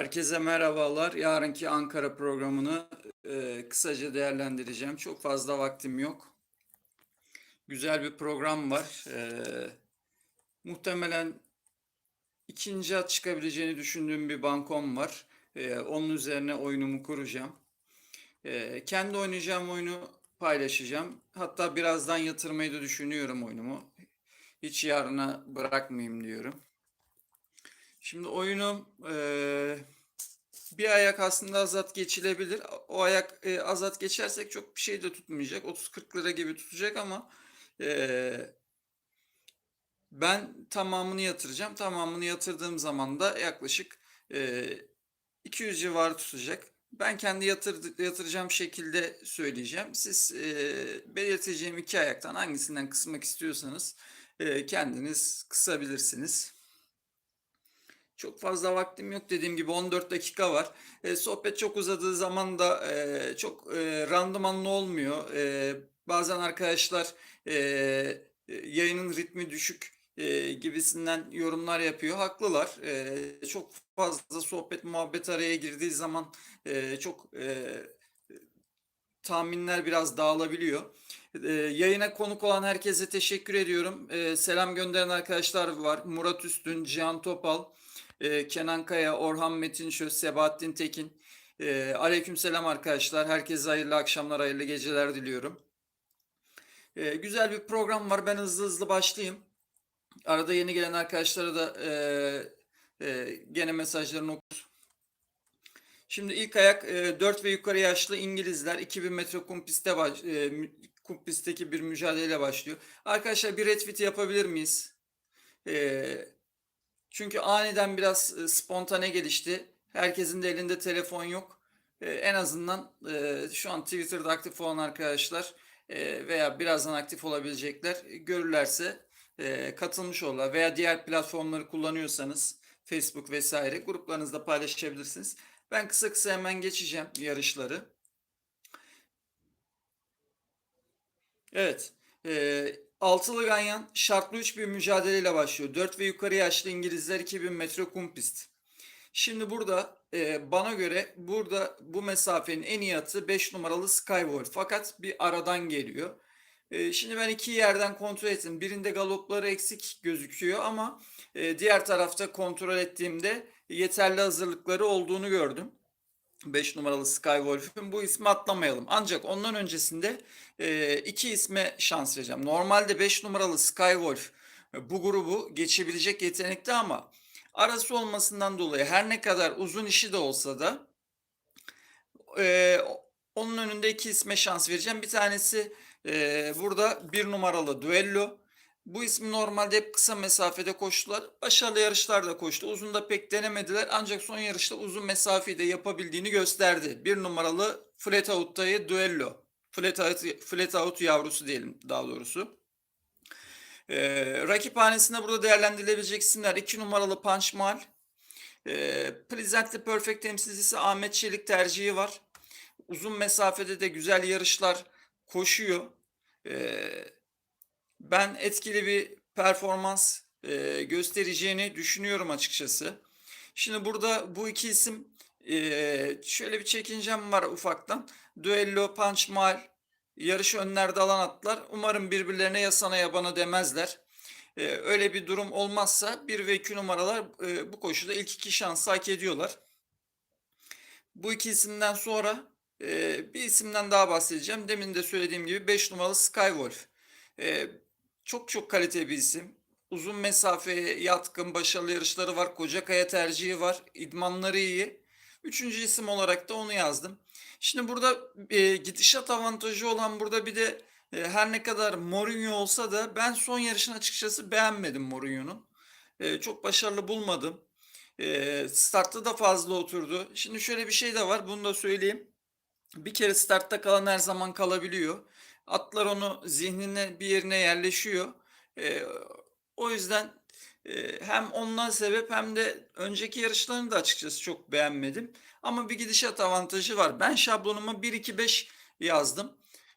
Herkese merhabalar. Yarınki Ankara programını e, kısaca değerlendireceğim. Çok fazla vaktim yok. Güzel bir program var. E, muhtemelen ikinci at çıkabileceğini düşündüğüm bir bankom var. E, onun üzerine oyunumu kuracağım. E, kendi oynayacağım oyunu paylaşacağım. Hatta birazdan yatırmayı da düşünüyorum oyunumu. Hiç yarına bırakmayayım diyorum. Şimdi oyunum eee, bir ayak aslında azat geçilebilir. O ayak e, azat geçersek çok bir şey de tutmayacak. 30-40 lira gibi tutacak ama eee, ben tamamını yatıracağım. Tamamını yatırdığım zaman da yaklaşık eee 200 civarı tutacak. Ben kendi yatır, yatıracağım şekilde söyleyeceğim. Siz eee belirteceğim iki ayaktan hangisinden kısmak istiyorsanız eee, kendiniz kısabilirsiniz. Çok fazla vaktim yok dediğim gibi 14 dakika var. E, sohbet çok uzadığı zaman da e, çok e, randımanlı olmuyor. E, bazen arkadaşlar e, e, yayının ritmi düşük e, gibisinden yorumlar yapıyor. Haklılar. E, çok fazla sohbet muhabbet araya girdiği zaman e, çok e, tahminler biraz dağılabiliyor. E, yayına konuk olan herkese teşekkür ediyorum. E, selam gönderen arkadaşlar var. Murat Üstün, Cihan Topal. Ee, Kenan Kaya, Orhan Metinşöz, Sebahattin Tekin. Ee, aleykümselam arkadaşlar. Herkese hayırlı akşamlar, hayırlı geceler diliyorum. Ee, güzel bir program var. Ben hızlı hızlı başlayayım. Arada yeni gelen arkadaşlara da e, e, gene mesajlarını okur. Şimdi ilk ayak e, 4 ve yukarı yaşlı İngilizler 2000 metre kum pistte baş, e, kum bir mücadeleyle başlıyor. Arkadaşlar bir retweet yapabilir miyiz? Eee çünkü aniden biraz e, spontane gelişti. Herkesin de elinde telefon yok. E, en azından e, şu an Twitter'da aktif olan arkadaşlar veya birazdan aktif olabilecekler görürlerse katılmış olurlar. Veya diğer platformları kullanıyorsanız Facebook vesaire gruplarınızda paylaşabilirsiniz. Ben kısa kısa hemen geçeceğim yarışları. Evet. Altılı Ganyan şartlı 3 bir mücadeleyle başlıyor. 4 ve yukarı yaşlı İngilizler 2000 metre kum pist. Şimdi burada e, bana göre burada bu mesafenin en iyi atı 5 numaralı Skywolf. Fakat bir aradan geliyor. E, şimdi ben iki yerden kontrol ettim. Birinde galopları eksik gözüküyor ama e, diğer tarafta kontrol ettiğimde yeterli hazırlıkları olduğunu gördüm. 5 numaralı Skywolf'ün bu ismi atlamayalım. Ancak ondan öncesinde e, iki isme şans vereceğim. Normalde 5 numaralı Skywolf e, bu grubu geçebilecek yetenekte ama arası olmasından dolayı her ne kadar uzun işi de olsa da e, onun önünde iki isme şans vereceğim. Bir tanesi burada bir numaralı Duello. Bu ismi normalde hep kısa mesafede koştular. Başarılı yarışlarda koştu. Uzun da pek denemediler. Ancak son yarışta uzun mesafeyi de yapabildiğini gösterdi. Bir numaralı Flat Out'tayı Duello. Flat Out, yavrusu diyelim daha doğrusu. Ee, rakip hanesinde burada değerlendirilebilecek isimler 2 numaralı Punch Mal. Ee, the Perfect temsilcisi Ahmet Çelik tercihi var. Uzun mesafede de güzel yarışlar koşuyor. Ee, ben etkili bir performans e, göstereceğini düşünüyorum açıkçası. Şimdi burada bu iki isim e, şöyle bir çekincem var ufaktan. Duello, Punch Mal, yarışı önlerde alan atlar. Umarım birbirlerine ya sana ya bana demezler. E, öyle bir durum olmazsa 1 ve 2 numaralar e, bu koşuda ilk iki şansı hak ediyorlar. Bu iki isimden sonra e, bir isimden daha bahsedeceğim. Demin de söylediğim gibi 5 numaralı Skywolf. E, çok çok kaliteli bir isim. Uzun mesafeye yatkın, başarılı yarışları var. Kocakaya tercihi var. İdmanları iyi. Üçüncü isim olarak da onu yazdım. Şimdi burada e, gidişat avantajı olan burada bir de e, her ne kadar Mourinho olsa da ben son yarışını açıkçası beğenmedim Mourinho'nun. E, çok başarılı bulmadım. E, startta da fazla oturdu. Şimdi şöyle bir şey de var. Bunu da söyleyeyim. Bir kere startta kalan her zaman kalabiliyor. Atlar onu zihnine bir yerine yerleşiyor. E, o yüzden e, hem ondan sebep hem de önceki yarışlarını da açıkçası çok beğenmedim. Ama bir gidişat avantajı var. Ben şablonuma 1-2-5 yazdım.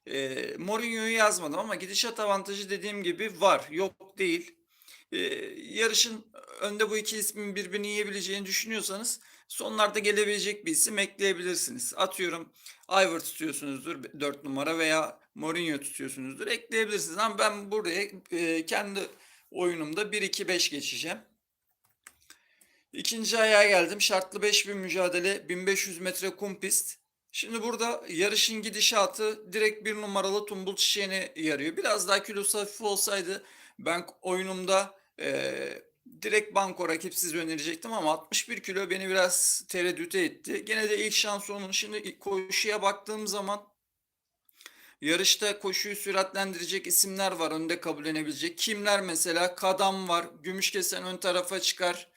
E, Mourinho'yu yazmadım ama gidişat avantajı dediğim gibi var. Yok değil. E, yarışın önde bu iki ismin birbirini yiyebileceğini düşünüyorsanız Sonlarda gelebilecek bir isim ekleyebilirsiniz. Atıyorum Ivor tutuyorsunuzdur 4 numara veya Mourinho tutuyorsunuzdur ekleyebilirsiniz. Ama ben buraya e, kendi oyunumda 1-2-5 geçeceğim. İkinci ayağa geldim. Şartlı 5000 mücadele 1500 metre kum pist. Şimdi burada yarışın gidişatı direkt bir numaralı tumbul çiçeğine yarıyor. Biraz daha kilosu hafif olsaydı ben oyunumda eee, direkt banko rakipsiz önerecektim ama 61 kilo beni biraz tereddüte etti. Gene de ilk şans onun. Şimdi koşuya baktığım zaman yarışta koşuyu süratlendirecek isimler var önde kabullenebilecek. Kimler mesela? Kadam var. Gümüşkesen ön tarafa çıkar.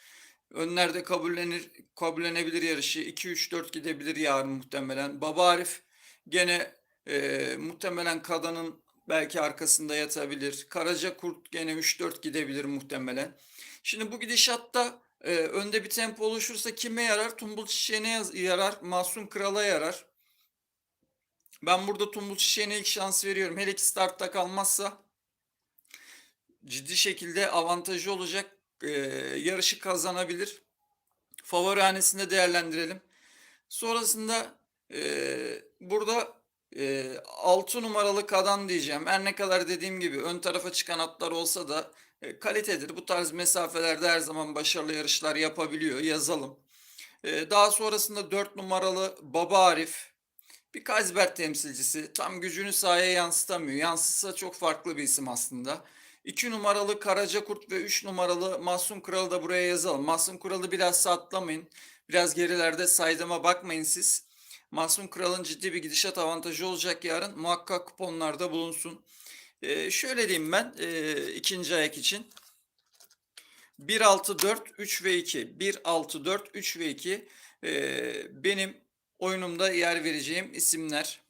Önlerde kabullenir, kabullenebilir yarışı. 2-3-4 gidebilir yarın muhtemelen. Baba Arif gene e, muhtemelen Kadan'ın belki arkasında yatabilir. Karaca Kurt gene 3-4 gidebilir muhtemelen. Şimdi bu gidişatta e, önde bir tempo oluşursa kime yarar? Tumbul Çiçeği'ne yarar. Masum Kral'a yarar. Ben burada Tumbul Çiçeği'ne ilk şans veriyorum. Hele ki startta kalmazsa ciddi şekilde avantajı olacak. E, yarışı kazanabilir. Favori hanesinde değerlendirelim. Sonrasında e, burada e, 6 numaralı kadan diyeceğim. Her ne kadar dediğim gibi ön tarafa çıkan atlar olsa da e, kalitedir. Bu tarz mesafelerde her zaman başarılı yarışlar yapabiliyor. Yazalım. E, daha sonrasında 4 numaralı Baba Arif. Bir Kaysberg temsilcisi. Tam gücünü sahaya yansıtamıyor. Yansıtsa çok farklı bir isim aslında. 2 numaralı Karacakurt ve 3 numaralı Mahsun Kral'ı da buraya yazalım. Mahsun Kral'ı biraz atlamayın. Biraz gerilerde saydığıma bakmayın siz. Mahsun Kral'ın ciddi bir gidişat avantajı olacak yarın. Muhakkak kuponlarda bulunsun. Ee, şöyle diyeyim ben e, ikinci ayak için. 1, 6, 4, 3 ve 2. 1, 6, 4, 3 ve 2. Ee, benim oyunumda yer vereceğim isimler.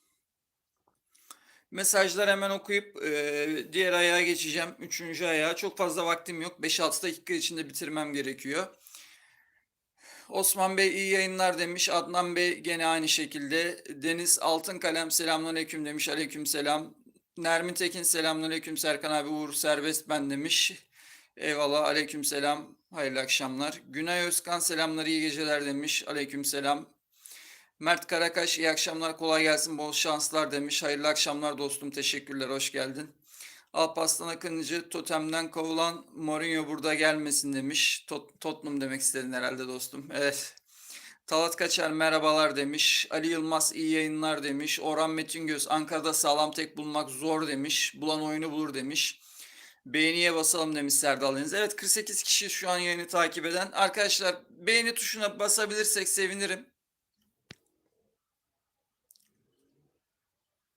Mesajlar hemen okuyup e, diğer ayağa geçeceğim. Üçüncü ayağa. Çok fazla vaktim yok. 5-6 dakika içinde bitirmem gerekiyor. Osman Bey iyi yayınlar demiş. Adnan Bey gene aynı şekilde. Deniz Altın Kalem selamünaleyküm demiş. Aleykümselam. Nermin Tekin selamünaleyküm. Serkan abi Uğur serbest ben demiş. Eyvallah aleykümselam. Hayırlı akşamlar. Günay Özkan selamlar iyi geceler demiş. Aleykümselam. Mert Karakaş iyi akşamlar kolay gelsin bol şanslar demiş. Hayırlı akşamlar dostum teşekkürler hoş geldin. Alparslan Akıncı totemden kovulan Mourinho burada gelmesin demiş. Tot Tottenham demek istedin herhalde dostum. Evet. Talat Kaçar merhabalar demiş. Ali Yılmaz iyi yayınlar demiş. Orhan Metingöz Ankara'da sağlam tek bulmak zor demiş. Bulan oyunu bulur demiş. Beğeniye basalım demiş Serdal Deniz. Evet 48 kişi şu an yayını takip eden. Arkadaşlar beğeni tuşuna basabilirsek sevinirim.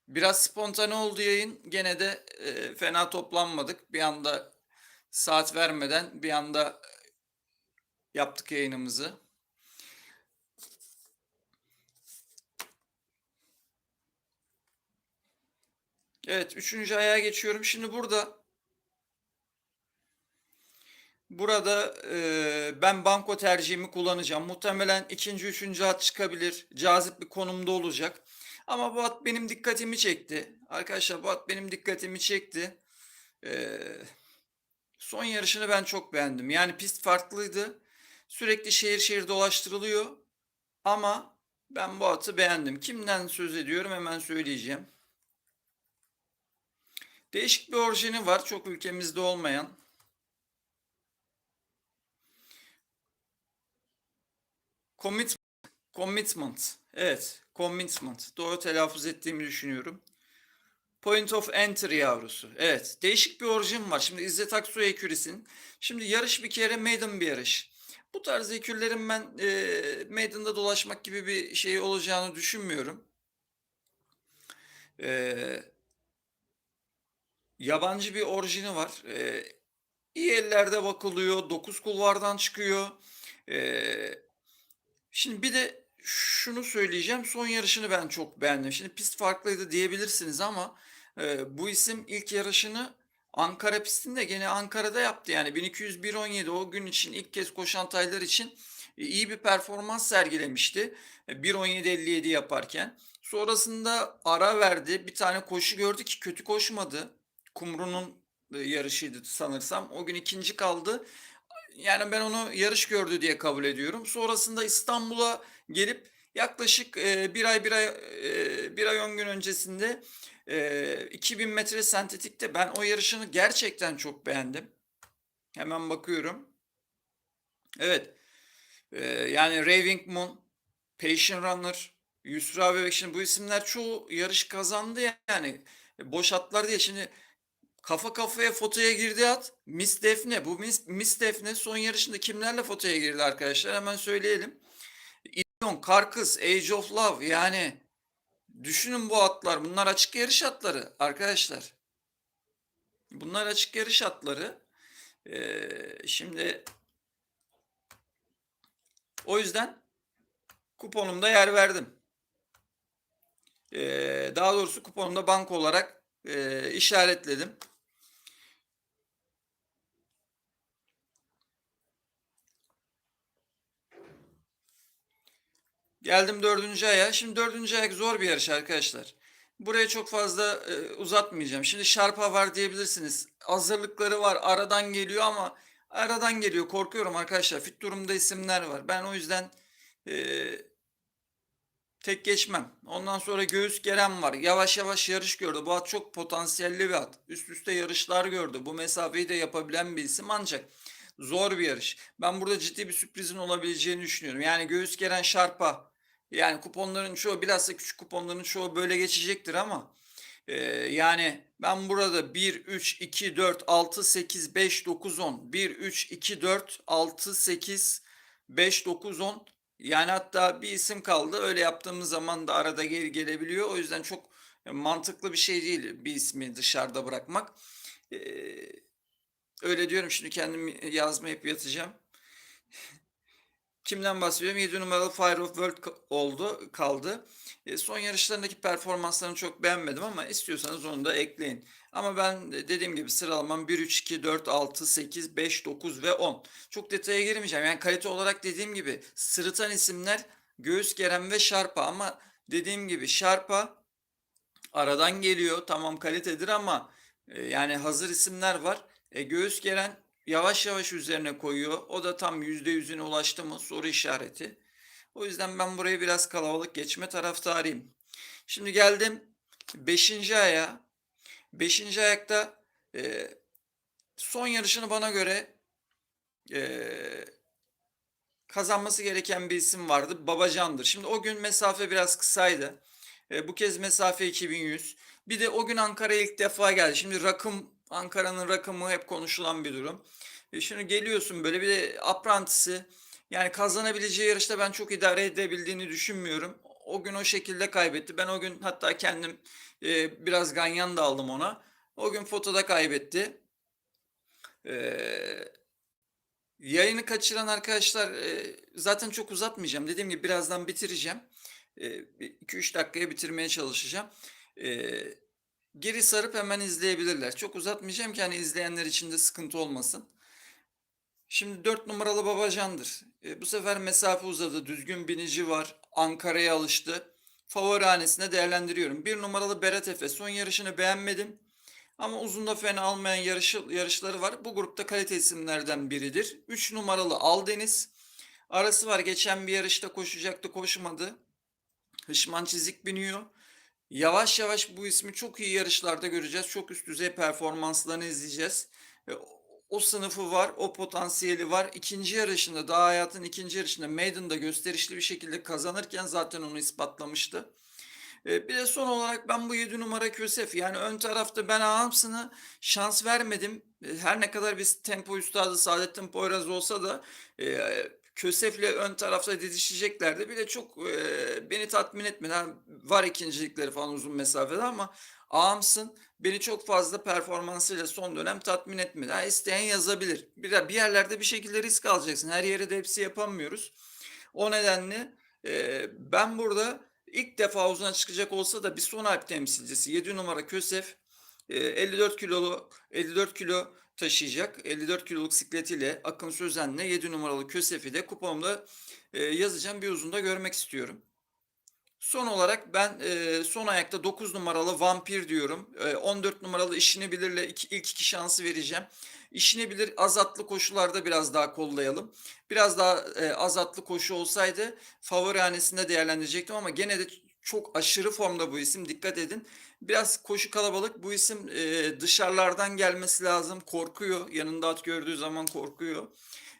Biraz spontane oldu yayın. Gene de e, fena toplanmadık. Bir anda saat vermeden bir anda yaptık yayınımızı. Evet, üçüncü ayağa geçiyorum. Şimdi burada burada e, ben banko tercihimi kullanacağım. Muhtemelen ikinci, üçüncü at çıkabilir. Cazip bir konumda olacak. Ama bu at benim dikkatimi çekti. Arkadaşlar bu at benim dikkatimi çekti. Ee, son yarışını ben çok beğendim. Yani pist farklıydı. Sürekli şehir şehir dolaştırılıyor. Ama ben bu atı beğendim. Kimden söz ediyorum hemen söyleyeceğim. Değişik bir orijini var. Çok ülkemizde olmayan. Commit, commitment. Evet. Commitment. Doğru telaffuz ettiğimi düşünüyorum. Point of Entry yavrusu. Evet. Değişik bir orijin var. Şimdi İzzet Aksu ekürisin. Şimdi yarış bir kere maiden bir yarış. Bu tarz ekürlerin ben e, maiden'da dolaşmak gibi bir şey olacağını düşünmüyorum. E, yabancı bir orijini var. E, iyi ellerde bakılıyor. 9 kulvardan çıkıyor. E, şimdi bir de şunu söyleyeceğim. Son yarışını ben çok beğendim. Şimdi pist farklıydı diyebilirsiniz ama e, bu isim ilk yarışını Ankara pistinde gene Ankara'da yaptı. Yani 1201.17 o gün için ilk kez koşan taylar için e, iyi bir performans sergilemişti. E, 1.17.57 yaparken. Sonrasında ara verdi. Bir tane koşu gördü ki kötü koşmadı. Kumru'nun e, yarışıydı sanırsam. O gün ikinci kaldı. Yani ben onu yarış gördü diye kabul ediyorum. Sonrasında İstanbul'a gelip yaklaşık e, bir ay bir ay e, bir ay on gün öncesinde e, 2000 metre sentetikte ben o yarışını gerçekten çok beğendim. Hemen bakıyorum. Evet. E, yani Raving Moon, Patient Runner, Yusra Bebek şimdi bu isimler çoğu yarış kazandı yani. Boş atlar diye şimdi kafa kafaya fotoya girdi at. Miss Defne. Bu Miss, Miss Defne son yarışında kimlerle fotoya girdi arkadaşlar? Hemen söyleyelim. İlyon, Karkız, Age of Love yani düşünün bu atlar. Bunlar açık yarış atları arkadaşlar. Bunlar açık yarış atları. Ee, şimdi o yüzden kuponumda yer verdim. Ee, daha doğrusu kuponumda banko olarak e, işaretledim. Geldim dördüncü aya. Şimdi dördüncü ayak zor bir yarış arkadaşlar. Buraya çok fazla e, uzatmayacağım. Şimdi şarpa var diyebilirsiniz. Hazırlıkları var. Aradan geliyor ama aradan geliyor. Korkuyorum arkadaşlar. Fit durumda isimler var. Ben o yüzden e, tek geçmem. Ondan sonra göğüs gelen var. Yavaş yavaş yarış gördü. Bu at çok potansiyelli bir at. Üst üste yarışlar gördü. Bu mesafeyi de yapabilen bir isim ancak zor bir yarış. Ben burada ciddi bir sürprizin olabileceğini düşünüyorum. Yani göğüs gelen şarpa. Yani kuponların çoğu bilhassa küçük kuponların çoğu böyle geçecektir ama e, yani ben burada 1, 3, 2, 4, 6, 8, 5, 9, 10 1, 3, 2, 4, 6, 8, 5, 9, 10 yani hatta bir isim kaldı. Öyle yaptığımız zaman da arada geri gelebiliyor. O yüzden çok mantıklı bir şey değil bir ismi dışarıda bırakmak. Ee, öyle diyorum şimdi kendim yazmayıp yatacağım. Kimden bahsediyorum? 7 numaralı Fire of World oldu, kaldı. E, son yarışlarındaki performanslarını çok beğenmedim ama istiyorsanız onu da ekleyin. Ama ben de dediğim gibi sıralamam 1, 3, 2, 4, 6, 8, 5, 9 ve 10. Çok detaya girmeyeceğim. Yani kalite olarak dediğim gibi sırıtan isimler Göğüs Geren ve Şarpa ama dediğim gibi Şarpa aradan geliyor. Tamam kalitedir ama e, yani hazır isimler var. E, Göğüs Geren yavaş yavaş üzerine koyuyor. O da tam %100'üne ulaştı mı soru işareti. O yüzden ben burayı biraz kalabalık geçme taraftarıyım. Şimdi geldim 5. aya. 5. ayakta e, son yarışını bana göre e, kazanması gereken bir isim vardı. Babacan'dır. Şimdi o gün mesafe biraz kısaydı. E, bu kez mesafe 2100. Bir de o gün Ankara'ya ilk defa geldi. Şimdi rakım Ankara'nın rakımı hep konuşulan bir durum. E, şimdi geliyorsun böyle bir de aprantisi. Yani kazanabileceği yarışta ben çok idare edebildiğini düşünmüyorum. O gün o şekilde kaybetti. Ben o gün hatta kendim e, biraz ganyan da aldım ona. O gün fotoda kaybetti. Ee, yayını kaçıran arkadaşlar e, zaten çok uzatmayacağım. Dediğim gibi birazdan bitireceğim. 2-3 dakikaya bitirmeye çalışacağım. Ee, geri sarıp hemen izleyebilirler. Çok uzatmayacağım ki hani izleyenler için de sıkıntı olmasın. Şimdi 4 numaralı Babacan'dır. E, bu sefer mesafe uzadı. Düzgün binici var. Ankara'ya alıştı. Favori hanesine değerlendiriyorum. 1 numaralı Berat Efe. Son yarışını beğenmedim. Ama uzun da fena almayan yarışı, yarışları var. Bu grupta kalite isimlerden biridir. 3 numaralı Aldeniz. Arası var. Geçen bir yarışta koşacaktı koşmadı. Hışman çizik biniyor. Yavaş yavaş bu ismi çok iyi yarışlarda göreceğiz. Çok üst düzey performanslarını izleyeceğiz. O sınıfı var, o potansiyeli var. İkinci yarışında, daha hayatın ikinci yarışında Maiden'da gösterişli bir şekilde kazanırken zaten onu ispatlamıştı. E, bir de son olarak ben bu 7 numara Kösef yani ön tarafta ben Ağamsın'ı şans vermedim. E, her ne kadar biz tempo üstadı Saadettin Poyraz olsa da e, Kösef'le ön tarafta didişeceklerdi. Bir de çok e, beni tatmin etmedi. Ha, var ikincilikleri falan uzun mesafede ama Ağamsın beni çok fazla performansıyla son dönem tatmin etmedi. Ha, isteyen yazabilir. Bir, bir yerlerde bir şekilde risk alacaksın. Her yere de hepsi yapamıyoruz. O nedenle e, ben burada ilk defa havuzuna çıkacak olsa da bir son harp temsilcisi 7 numara Kösef e, 54 kilolu 54 kilo taşıyacak. 54 kiloluk sikletiyle Akın Sözen'le 7 numaralı Kösef'i de kupamda e, yazacağım bir uzunda görmek istiyorum. Son olarak ben e, son ayakta 9 numaralı Vampir diyorum. E, 14 numaralı İşini Bilir'le iki, ilk iki şansı vereceğim. İşini Bilir azatlı koşularda biraz daha kollayalım. Biraz daha e, azatlı koşu olsaydı favori hanesinde değerlendirecektim ama gene de çok aşırı formda bu isim. Dikkat edin. Biraz koşu kalabalık. Bu isim e, dışarılardan gelmesi lazım. Korkuyor. Yanında at gördüğü zaman korkuyor.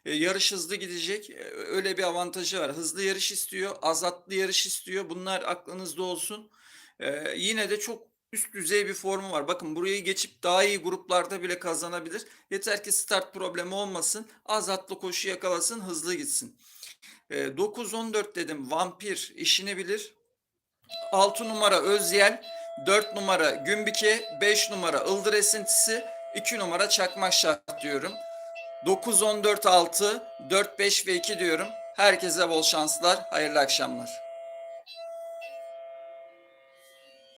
E, yarış hızlı gidecek. E, öyle bir avantajı var. Hızlı yarış istiyor. Azatlı yarış istiyor. Bunlar aklınızda olsun. E, yine de çok üst düzey bir formu var. Bakın burayı geçip daha iyi gruplarda bile kazanabilir. Yeter ki start problemi olmasın. Azatlı koşu yakalasın. Hızlı gitsin. E, 9-14 dedim. Vampir işini bilir. 6 numara Özyel, 4 numara Gümbike, 5 numara Ildır Esintisi, 2 numara Çakmak Şart diyorum. 9, 14, 6, 4, 5 ve 2 diyorum. Herkese bol şanslar, hayırlı akşamlar.